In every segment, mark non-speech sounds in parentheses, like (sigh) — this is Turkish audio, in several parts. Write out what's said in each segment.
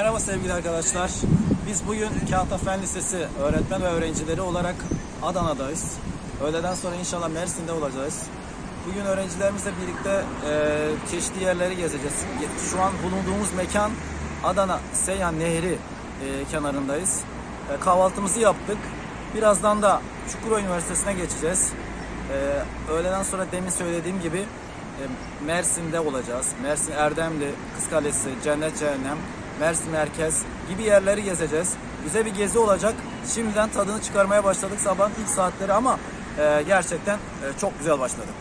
Merhaba sevgili arkadaşlar. Biz bugün Kağıtlı Fen Lisesi öğretmen ve öğrencileri olarak Adana'dayız. Öğleden sonra inşallah Mersin'de olacağız. Bugün öğrencilerimizle birlikte e, çeşitli yerleri gezeceğiz. Şu an bulunduğumuz mekan Adana Seyhan Nehri e, kenarındayız. E, kahvaltımızı yaptık. Birazdan da Çukurova Üniversitesi'ne geçeceğiz. E, öğleden sonra demin söylediğim gibi e, Mersin'de olacağız. Mersin Erdemli, Kız Kalesi, Cennet Cehennem, Mersin Merkez gibi yerleri gezeceğiz. Güzel bir gezi olacak. Şimdiden tadını çıkarmaya başladık sabahın ilk saatleri ama e, gerçekten e, çok güzel başladık.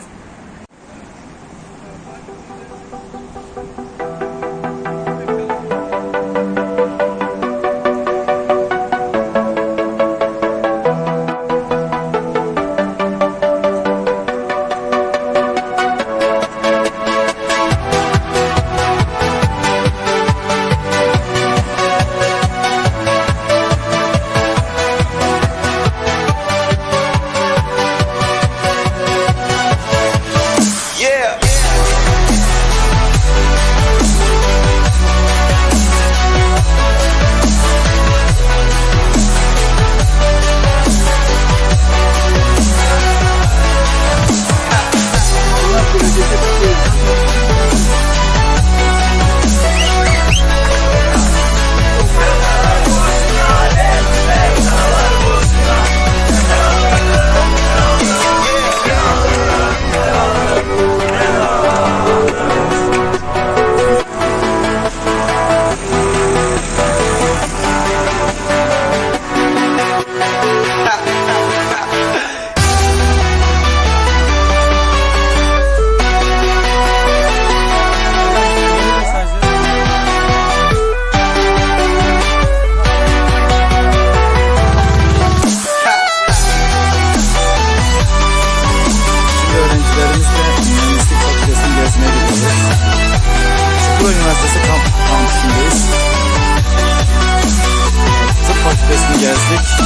Yes,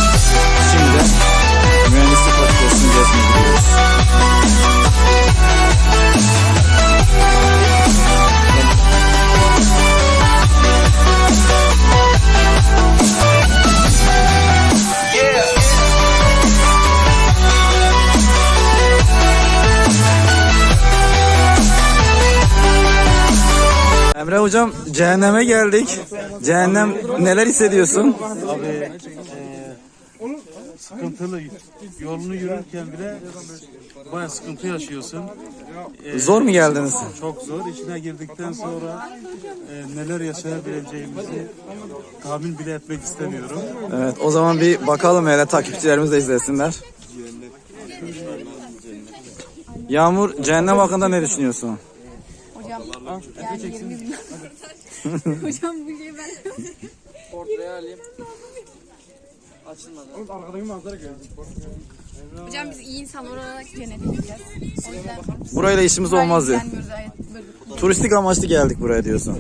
hocam cehenneme geldik. Cehennem neler hissediyorsun? Abi eee, sıkıntılı yolunu yürürken bile baya sıkıntı yaşıyorsun. Eee, Zor mu geldiniz? Çok zor. İçine girdikten sonra eee, neler yaşayabileceğimizi tahmin bile etmek istemiyorum. Evet o zaman bir bakalım hele takipçilerimiz de izlesinler. Yağmur cehennem hakkında ne düşünüyorsun? Hocam yani yerimiz (laughs) Hocam bu şeyi ben Hocam biz iyi insan olarak cennete gideceğiz. O yüzden Burayla işimiz olmaz diyor. Turistik amaçlı geldik buraya diyorsun.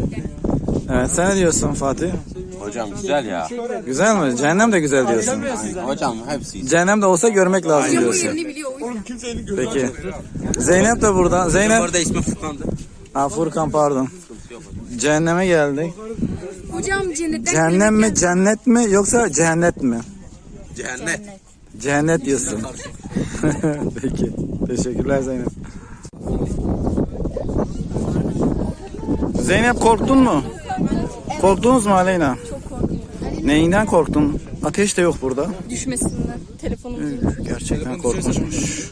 Evet sen ne diyorsun Fatih? Hocam güzel ya. Güzel mi? Cehennem de güzel diyorsun. Hocam hepsi. Cehennem de olsa görmek lazım bu diyorsun. yerini biliyor o yüzden. Peki. Zeynep de burada. Zeynep. Orada ismi Furkan'dı. Ha Furkan pardon. Cehenneme geldik. Hocam cennetten Cehennem mi cennet mi yoksa cehennet mi? Cehennet. Cennet diyorsun. (laughs) Peki. Teşekkürler Zeynep. Zeynep korktun mu? Korktunuz mu Aleyna? Çok korkuyorum. Neyinden korktun? Ateş de yok burada. Düşmesinden telefonum. Gerçekten korkmuşmuş.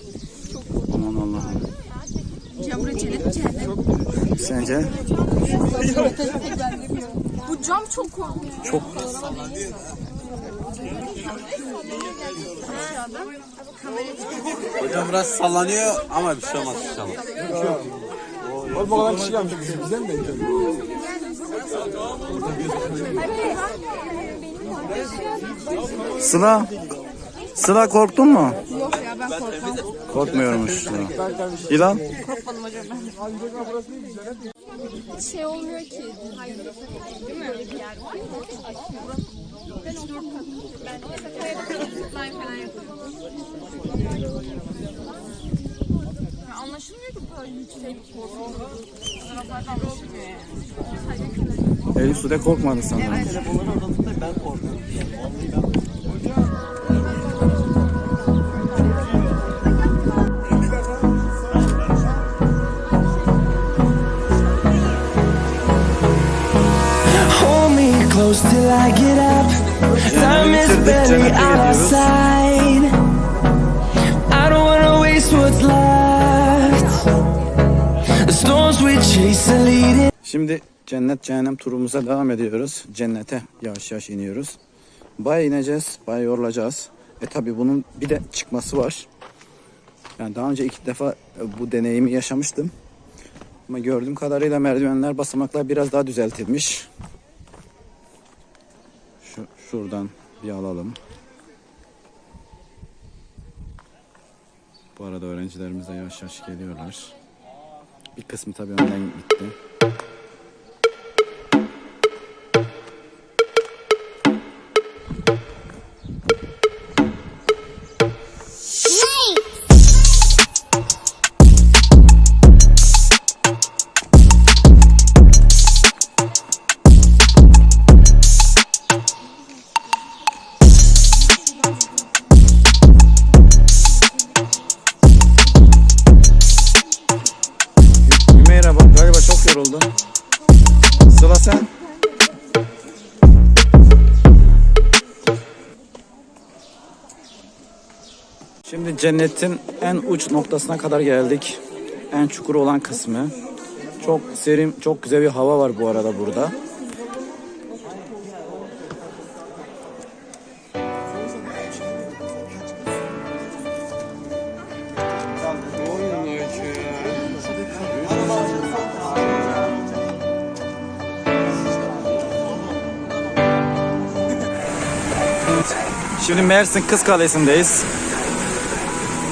Aman Allah'ım. Burası cennet mi cehennem? Sence? Bu cam çok korkunç. Çok Hocam biraz sallanıyor ama bir şey olmaz inşallah. Sıla. Sıla korktun mu? Yok ya ben korkmam. Korkmuyormuş Sıla. İlan? Korkmadım hocam ben. Şey olmuyor ki. Hayır. Değil mi? Yer var. Ben. Ben kafaya falan yapıyorum. Anlaşılmıyor ki bu kadar yüksek korku. Zaten anlaşılmıyor yani. dedim. Sude korkmadı sanırım. Hold I get up. Time is barely our gidiyoruz. side. I don't wanna waste what's left. The storms we chase are leading. Şimdi cennet cehennem turumuza devam ediyoruz. Cennete yavaş yavaş iniyoruz. Baya ineceğiz, baya yorulacağız. E tabi bunun bir de çıkması var. Yani daha önce iki defa e, bu deneyimi yaşamıştım. Ama gördüğüm kadarıyla merdivenler, basamaklar biraz daha düzeltilmiş. Şu, şuradan bir alalım. Bu arada öğrencilerimiz de yavaş yavaş geliyorlar. Bir kısmı tabii önden gitti. Cennetin en uç noktasına kadar geldik. En çukur olan kısmı. Çok serin, çok güzel bir hava var bu arada burada. Şimdi Mersin Kız Kalesi'ndeyiz.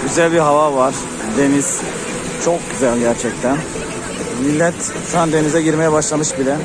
Güzel bir hava var. Deniz çok güzel gerçekten. Millet şu an denize girmeye başlamış bile.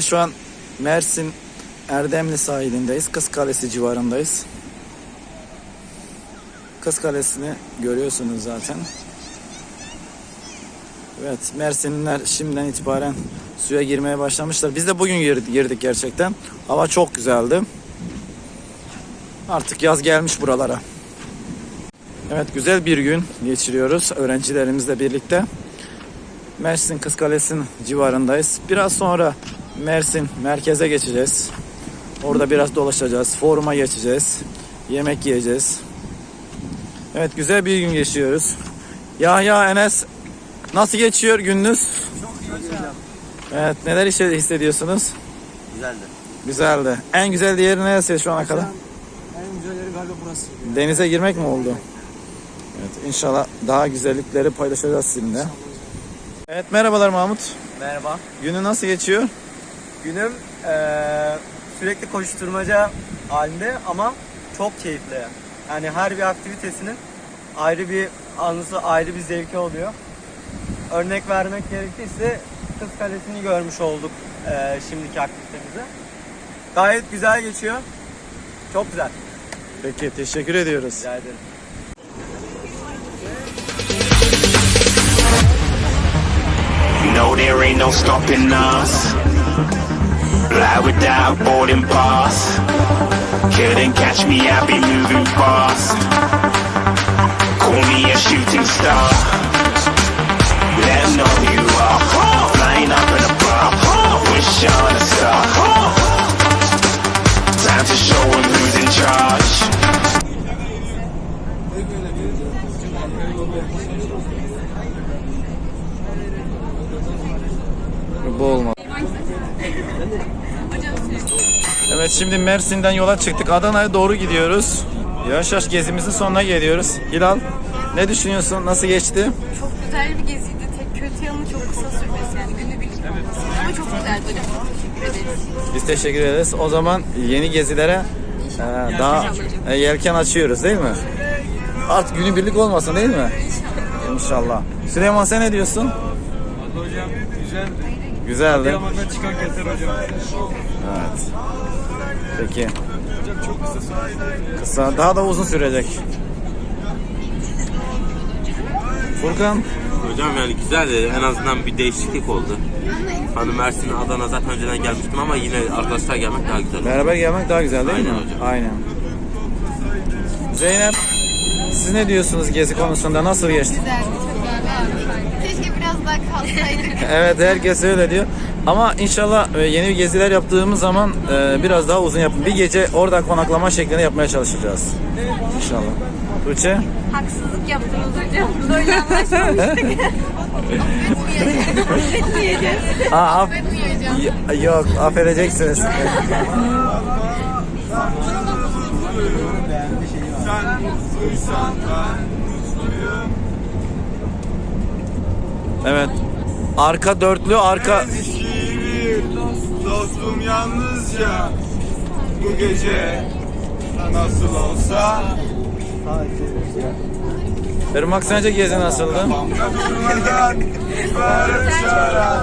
Şu an Mersin Erdemli sahilindeyiz. Kız Kalesi civarındayız. Kız Kalesi'ni görüyorsunuz zaten. Evet Mersinliler şimdiden itibaren suya girmeye başlamışlar. Biz de bugün gir- girdik gerçekten. Hava çok güzeldi. Artık yaz gelmiş buralara. Evet güzel bir gün geçiriyoruz öğrencilerimizle birlikte. Mersin Kız Kalesi'nin civarındayız. Biraz sonra Mersin merkeze geçeceğiz. Orada biraz dolaşacağız. Foruma geçeceğiz. Yemek yiyeceğiz. Evet güzel bir gün geçiyoruz. Yahya Enes nasıl geçiyor gününüz? Evet neler hisse- hissediyorsunuz? Güzeldi. Güzeldi. En güzel yeri neresi şu ana kadar? En güzel yeri galiba burası. Denize girmek mi oldu? Evet inşallah daha güzellikleri paylaşacağız sizinle. Evet merhabalar Mahmut. Merhaba. Günü nasıl geçiyor? Günüm eee, sürekli koşturmaca halinde ama çok keyifli. Yani her bir aktivitesinin ayrı bir anısı, ayrı bir zevki oluyor. Örnek vermek gerekirse Kız Kalesi'ni görmüş olduk eee, şimdiki aktivitemizde. Gayet güzel geçiyor. Çok güzel. Peki teşekkür ediyoruz. Rica ederim. You know there ain't no stopping us. Fly without boarding pass. Couldn't catch me, I be moving fast. Call me a shooting star. Let 'em know who you are. Flying up in a bar. Wish on a star. Time to show 'em who's in charge. Bu olmadı. Evet şimdi Mersin'den yola çıktık. Adana'ya doğru gidiyoruz. Yavaş yavaş gezimizin sonuna geliyoruz. Hilal ne düşünüyorsun? Nasıl geçti? Çok güzel bir geziydi. Tek kötü yanı çok kısa sürmesi yani günübirlik olması. Ama çok güzeldi teşekkür ederiz. Biz teşekkür ederiz. O zaman yeni gezilere e, daha e, yelken açıyoruz değil mi? Artık günübirlik olmasın değil mi? İnşallah. Süleyman sen ne diyorsun? Hocam güzeldi. Güzeldi. Adıyaman'dan çıkan Keter hocam. Evet. Peki. Kısa, daha da uzun sürecek. Furkan, Hocam yani güzeldi. En azından bir değişiklik oldu. Hani Mersin, Adana zaten önceden gelmiştim ama yine arkadaşlar gelmek daha güzel beraber gelmek daha güzel değil Aynen mi? hocam. Aynen. Zeynep, siz ne diyorsunuz gezi konusunda? Nasıl geçti? Güzeldi, çok güzeldi. Keşke biraz daha kalsaydık. (laughs) Evet, herkes öyle diyor. Ama inşallah e, yeni bir geziler yaptığımız zaman e, biraz daha uzun yapın. Bir gece orada konaklama şeklinde yapmaya çalışacağız. İnşallah. Tuğçe? Haksızlık yaptınız hocam. Böyle anlaşmamıştık. (laughs) Aa, af- Yok, affedeceksiniz. evet. Arka dörtlü, arka... Dostum yalnızca bu gece nasıl olsa Irmak sence gezi nasıldı?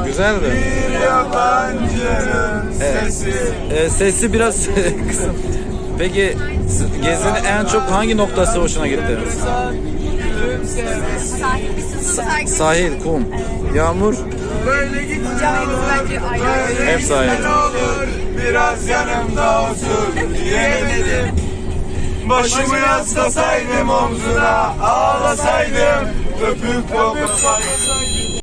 Güzeldi. bir yabancının sesi Ee, sesi biraz (laughs) kısım. Peki s- gezinin en çok hangi noktası hoşuna gitti? Bir. Sahil, kum, yağmur, böyle gitme ayrı. olur biraz yanımda otur diyemedim. Başımı yaslasaydım omzuna ağlasaydım öpüp koklasaydım